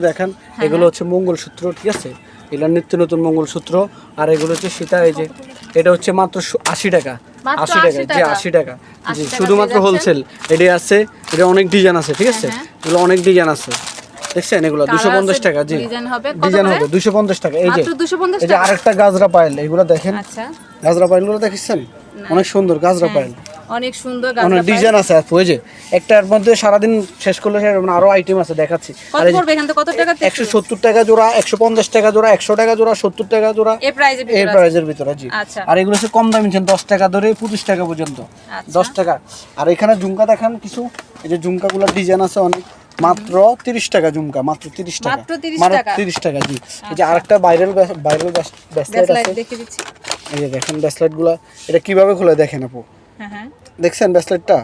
দেখেন এগুলো হচ্ছে মঙ্গলসূত্র ঠিক আছে? এগুলো নিত্য নতুন মঙ্গলসূত্র আর এগুলো হচ্ছে সীতা এই যে এটা হচ্ছে মাত্র আশি টাকা। আশি টাকা 80 জি আশি টাকা। জি শুধুমাত্র হোলসেল এটা আছে এটা অনেক ডিজাইন আছে ঠিক আছে? হ্যাঁ, এগুলো অনেক ডিজাইন আছে। দেখছেন এগুলো? দুশো পঞ্চাশ টাকা জি। ডিজাইন? হবে। দুশো পঞ্চাশ টাকা এই যে। মাত্র 250 এই যে আরেকটা গাজরা পায়েল এগুলো দেখেন। আচ্ছা। গাজরা পায়েলগুলো দেখেছেন? অনেক সুন্দর গাজরা পায়েল অনেক সুন্দর অনেক ডিজাইন আছে আপু? এই যে একটার মধ্যে সারাদিন শেষ করলে শেষ আরও আইটেম আছে দেখাচ্ছি। কত পড়বে এখান থেকে? কত টাকা একশো সত্তর টাকা জোড়া একশো পঞ্চাশ টাকা জোড়া একশো টাকা জোড়া সত্তর টাকা জোড়া। এই প্রাইজের এই ভিতরে প্রাইজের ভিতরে জি। আচ্ছা। আর এগুলো হচ্ছে কম দামি নিচ্ছেন দশ টাকা ধরে পঁচিশ টাকা পর্যন্ত। আচ্ছা। দশ টাকা। আর এখানে ঝুমকা দেখান কিছু। এই যে ঝুমকাগুলোর ডিজাইন আছে অনেক। মাত্র তিরিশ টাকা ঝুমকা মাত্র তিরিশ টাকা। মাত্র 30 টাকা? তিরিশ টাকা জি। এই যে আরেকটা ভাইরাল ভাইরাল ব্যাসলাইট আছে। দেখে দিচ্ছি। এই যে দেখেন ব্যাসলাইটগুলা। এটা কীভাবে খোলে দেখেন আপু? হ্যাঁ হ্যাঁ। দেখছেন ব্রেসলেটটা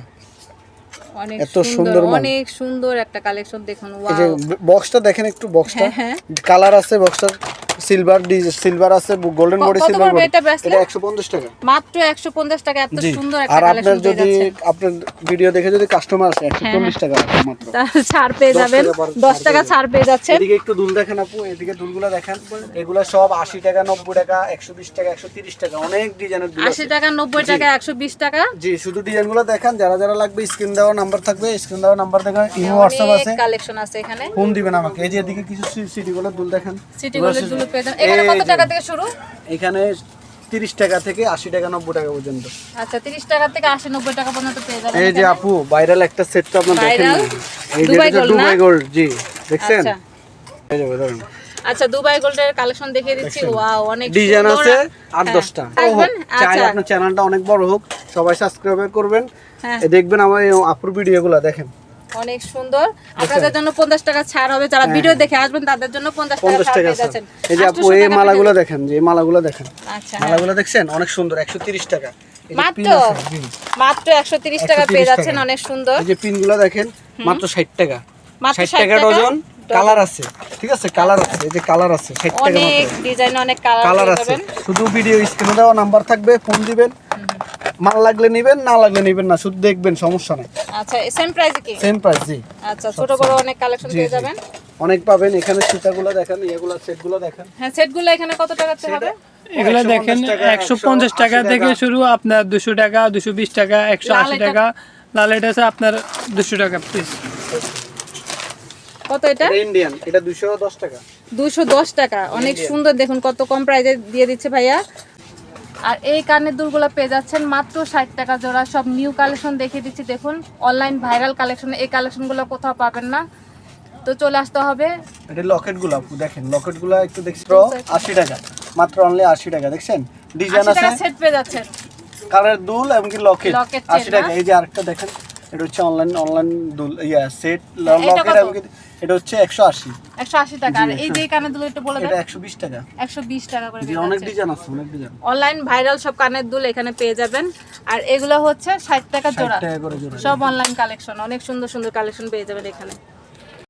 অনেক এত সুন্দর অনেক সুন্দর একটা কালেকশন দেখুন এই যে বক্সটা দেখেন একটু বক্সটা হ্যাঁ, হ্যাঁ। কালার আছে বক্সটার সিলভার সিলভার আছে গোল্ডেন বডি সিলভার বডি এটা 150 টাকা। মাত্র 150 টাকা এত সুন্দর একটা কালেকশন আর আপনার যদি আপনার ভিডিও দেখে যদি কাস্টমার আসে হ্যাঁ, 140 টাকা রাখা মাত্র। ছাড় পেয়ে যাবেন টাকা per- 10 টাকা ছাড় পেয়ে যাচ্ছেন। এদিকে একটু দুল দেখেন আপু এদিকে দুলগুলো দেখেন। এগুলো সব 80 টাকা 90 টাকা 120 টাকা 130 টাকা অনেক ডিজাইনের দুল 80 টাকা 90 টাকা 120 টাকা। জি শুধু ডিজাইনগুলো দেখেন যারা যারা লাগবে স্ক্রিন দেওয়া নাম্বার থাকবে স্ক্রিন দেওয়া নাম্বার দেখেন ইমো হোয়াটসঅ্যাপ আছে। কালেকশন আছে এখানে। ফোন দিবেন আমাকে। এই যে এদিকে কিছু সিটি গুলো দুল দেখেন। সিটি এগুলো গোল্ডের হচ্ছে- দুলো পেয়ে যাবেন। এখানে কত টাকা থেকে শুরু? এখানে 30 টাকা থেকে 80 টাকা 90 টাকা পর্যন্ত। আচ্ছা 30 টাকা থেকে 80 90 টাকা পর্যন্ত পেয়ে যাবেন। এই যে আপু ভাইরাল একটা সেট তো আপনার দেখেন এই দুবাই এটা দুবাই গোল্ড জি দেখছেন? আচ্ছা। এই যে ধরুন। আচ্ছা দুবাই গোল্ডের কালেকশন দেখিয়ে দিচ্ছি। ওয়াও অনেক ডিজাইন আছে আট হ্যাঁ। দশটা। আসবেন? চাই আচ্ছা। আপনার চ্যানেলটা অনেক বড় হোক সবাই সাবস্ক্রাইব করবেন। হ্যাঁ। দেখবেন আমার এই আপুর ভিডিওগুলো দেখেন। অনেক সুন্দর। আপনাদের জন্য 50 টাকা ছাড় হবে। যারা ভিডিও দেখে আসবেন তাদের জন্য 50 টাকা হ্যাঁ। ছাড় পেয়ে যাচ্ছেন। এই যে আপু এই মালাগুলো দেখেন যে মালাগুলো দেখেন। আচ্ছা। মালাগুলো দেখছেন? অনেক সুন্দর একশো তিরিশ টাকা। মাত্র? pin আছে, জি। মাত্র 130 টাকা পেয়ে যাচ্ছেন অনেক সুন্দর। এই যে পিনগুলো দেখেন মাত্র ষাট টাকা। 60 টাকা। ডজন কালার আছে। ঠিক আছে? কালার আছে এই যে কালার আছে টাকা অনেক ডিজাইন অনেক কালার কালার আছে। শুধু ভিডিও স্ক্রিনে দেওয়া নাম্বার থাকবে ফোন দিবেন। মাল লাগলে নিবেন না লাগলে নিবেন না শুধু দেখবেন সমস্যা নাই। আচ্ছা সেম প্রাইস কি? সেম প্রাইস জি। আচ্ছা ছোট বড় অনেক কালেকশন পেয়ে যাবেন? অনেক পাবেন এখানে সীতাগুলো দেখেন এগুলো সেটগুলো দেখেন। হ্যাঁ সেটগুলো এখানে কত টাকাতে হবে? এগুলো দেখেন একশো পঞ্চাশ টাকা থেকে শুরু আপনার দুশো টাকা দুশো বিশ টাকা একশো আশি টাকা। লাল এটা আছে আপনার দুশো টাকা পিস কত এটা? ইন্ডিয়ান এটা দুশো দশ টাকা। দুশো দশ টাকা। অনেক সুন্দর দেখুন কত কম প্রাইজে দিয়ে দিচ্ছে ভাইয়া। আর এই কানের দুলগুলো পেয়ে যাচ্ছেন মাত্র ষাট টাকা জোড়া। সব নিউ কালেকশন দেখিয়ে দিচ্ছি দেখুন। অনলাইন ভাইরাল কালেকশন এই কালেকশনগুলো কোথাও পাবেন না। তো চলে আসতে হবে। এটা লকেটগুলো আপু দেখেন লকেটগুলো একটু দেখছি। আশি টাকা মাত্র অনলি আশি টাকা দেখছেন? ডিজাইন আছে? সেট পেয়ে যাচ্ছেন। কালার দুল এমনকি লকেট আশি টাকা এই যে আরেকটা দেখেন। এটা হচ্ছে অনলাইন অনলাইন দুল ইয়া সেট লকেট এটা হচ্ছে একশো আশি। একশো আশি টাকা। আর এই যে কানের দুল এটা বলে এটা দেন একশো বিশ টাকা। একশো বিশ টাকা করে অনেক ডিজাইন আছে অনেক ডিজাইন অনলাইন ভাইরাল সব কানের দুল এখানে পেয়ে যাবেন। আর এগুলো হচ্ছে ষাট টাকা জোড়া। 60 টাকা করে জোড়া। সব অনলাইন কালেকশন অনেক সুন্দর সুন্দর কালেকশন পেয়ে যাবেন এখানে।